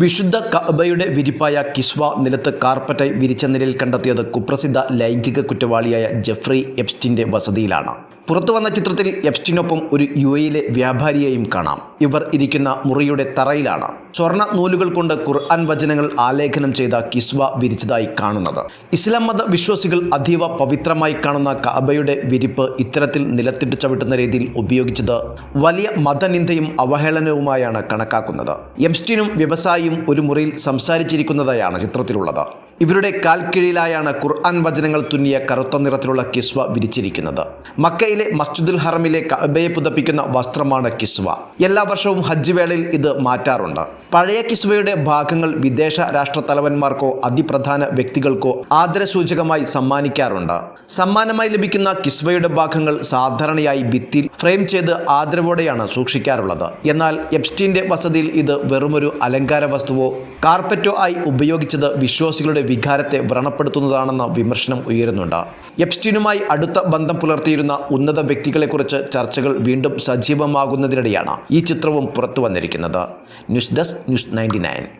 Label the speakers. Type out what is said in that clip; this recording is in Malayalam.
Speaker 1: വിശുദ്ധ കബയുടെ വിരിപ്പായ കിസ്വ നിലത്ത് കാർപ്പറ്റായി വിരിച്ച നിലയിൽ കണ്ടെത്തിയത് കുപ്രസിദ്ധ ലൈംഗിക കുറ്റവാളിയായ ജെഫ്രി എപ്സ്റ്റിന്റെ വസതിയിലാണ്. പുറത്തു വന്ന ചിത്രത്തിൽ എപ്സ്റ്റിനൊപ്പം ഒരു യു എയിലെ വ്യാപാരിയെയും കാണാം. ഇവർ ഇരിക്കുന്ന മുറിയുടെ തറയിലാണ്. സ്വർണ നൂലുകൾ കൊണ്ട് ഖുർആൻ വചനങ്ങൾ ആലേഖനം ചെയ്ത കിസ്വ വിരിച്ചതായി കാണുന്നത്. ഇസ്ലാം മത വിശ്വാസികൾ അതീവ പവിത്രമായി കാണുന്ന കഅബയുടെ വിരിപ്പ് ഇത്തരത്തിൽ നിലത്തിട്ട് ചവിട്ടുന്ന രീതിയിൽ ഉപയോഗിച്ചത് വലിയ മതനിന്ദയും അവഹേളനവുമായാണ് കണക്കാക്കുന്നത്. എംസ്റ്റിനും വ്യവസായിയും ഒരു മുറിയിൽ സംസാരിച്ചിരിക്കുന്നതായാണ് ചിത്രത്തിലുള്ളത്. ഇവരുടെ കാൽക്കീഴിലായാണ് ഖുർആൻ വചനങ്ങൾ തുന്നിയ കറുത്ത നിറത്തിലുള്ള കിസ്വ വിരിച്ചിരിക്കുന്നത്. മക്കയിലെ മസ്ജിദുൽ ഹറമിലെ കബയെ പുതപ്പിക്കുന്ന വസ്ത്രമാണ് കിസ്വ. എല്ലാ വർഷവും ഹജ്ജ് വേളയിൽ ഇത് മാറ്റാറുണ്ട്. പഴയ കിസ്വയുടെ ഭാഗങ്ങൾ വിദേശ രാഷ്ട്ര തലവന്മാർക്കോ അതിപ്രധാന വ്യക്തികൾക്കോ ആദരസൂചകമായി സമ്മാനിക്കാറുണ്ട്. സമ്മാനമായി ലഭിക്കുന്ന കിസ്വയുടെ ഭാഗങ്ങൾ സാധാരണയായി ഭിത്തിയിൽ ഫ്രെയിം ചെയ്ത് ആദരവോടെയാണ് സൂക്ഷിക്കാറുള്ളത്. എന്നാൽ എപ്സ്റ്റീന്റെ വസതിയിൽ ഇത് വെറുമൊരു അലങ്കാര വസ്തുവോ കാർപ്പറ്റോ ആയി ഉപയോഗിച്ചത് വിശ്വാസികളുടെ വികാരത്തെ വ്രണപ്പെടുത്തുന്നതാണെന്ന വിമർശനം ഉയരുന്നുണ്ട്. എപ്സ്റ്റീനുമായി അടുത്ത ബന്ധം പുലർത്തിയിരുന്ന ഉന്നത വ്യക്തികളെക്കുറിച്ച് ചർച്ചകൾ വീണ്ടും സജീവമാകുന്നതിനിടെയാണ് ഈ ചിത്രവും പുറത്തു വന്നിരിക്കുന്നത് ന്യൂസ് ഡെസ്ക് ന്യൂസ് നയന്റി